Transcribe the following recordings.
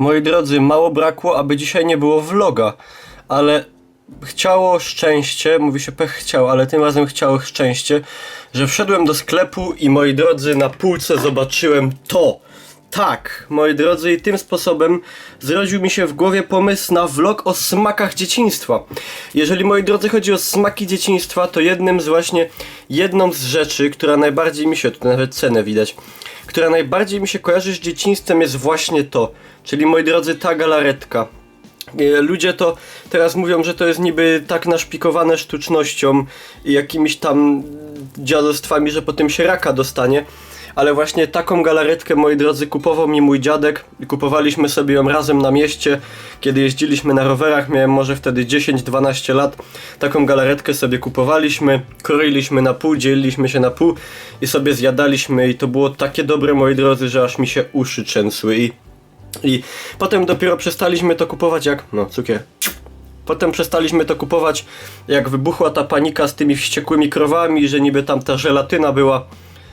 Moi drodzy, mało brakło, aby dzisiaj nie było vloga, ale chciało szczęście, mówi się pech chciał, ale tym razem chciało szczęście, że wszedłem do sklepu i moi drodzy, na półce zobaczyłem to. Tak, moi drodzy, i tym sposobem zrodził mi się w głowie pomysł na vlog o smakach dzieciństwa. Jeżeli, moi drodzy, chodzi o smaki dzieciństwa, to jednym z właśnie, jedną z rzeczy, która najbardziej mi się, tu nawet cenę widać, która najbardziej mi się kojarzy z dzieciństwem jest właśnie to. Czyli, moi drodzy, ta galaretka. E, Ludzie to teraz mówią, że to jest niby tak naszpikowane sztucznością i jakimiś tam dziadostwami, że potem się raka dostanie. Ale właśnie taką galaretkę, moi drodzy, kupował mi mój dziadek kupowaliśmy sobie ją razem na mieście, kiedy jeździliśmy na rowerach, miałem może wtedy 10-12 lat. Taką galaretkę sobie kupowaliśmy, kroiliśmy na pół, dzieliliśmy się na pół i sobie zjadaliśmy i to było takie dobre, moi drodzy, że aż mi się uszy trzęsły i i potem dopiero przestaliśmy to kupować jak. No, cukier. Potem przestaliśmy to kupować, jak wybuchła ta panika z tymi wściekłymi krowami, że niby tam ta żelatyna była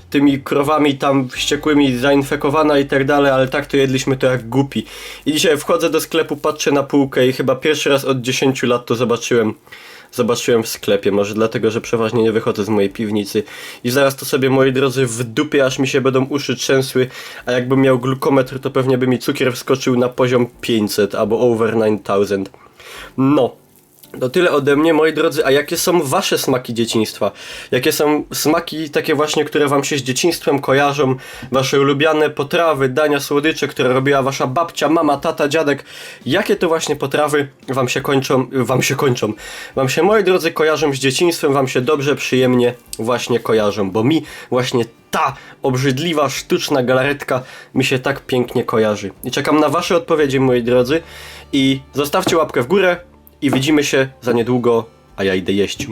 tymi krowami tam wściekłymi zainfekowana i tak dalej, ale tak to jedliśmy to jak głupi. I dzisiaj wchodzę do sklepu, patrzę na półkę i chyba pierwszy raz od 10 lat to zobaczyłem. Zobaczyłem w sklepie, może dlatego, że przeważnie nie wychodzę z mojej piwnicy. I zaraz to sobie, moi drodzy, w dupie aż mi się będą uszy trzęsły, a jakbym miał glukometr, to pewnie by mi cukier wskoczył na poziom 500 albo over 9000. No. To tyle ode mnie, moi drodzy, a jakie są wasze smaki dzieciństwa? Jakie są smaki takie właśnie, które wam się z dzieciństwem kojarzą? Wasze ulubiane potrawy, dania, słodycze, które robiła wasza babcia, mama, tata, dziadek? Jakie to właśnie potrawy wam się kończą, wam się kończą? Wam się, moi drodzy, kojarzą z dzieciństwem, wam się dobrze, przyjemnie właśnie kojarzą, bo mi właśnie ta obrzydliwa, sztuczna galaretka mi się tak pięknie kojarzy. I czekam na wasze odpowiedzi, moi drodzy. I zostawcie łapkę w górę i widzimy się za niedługo, a ja idę jeść.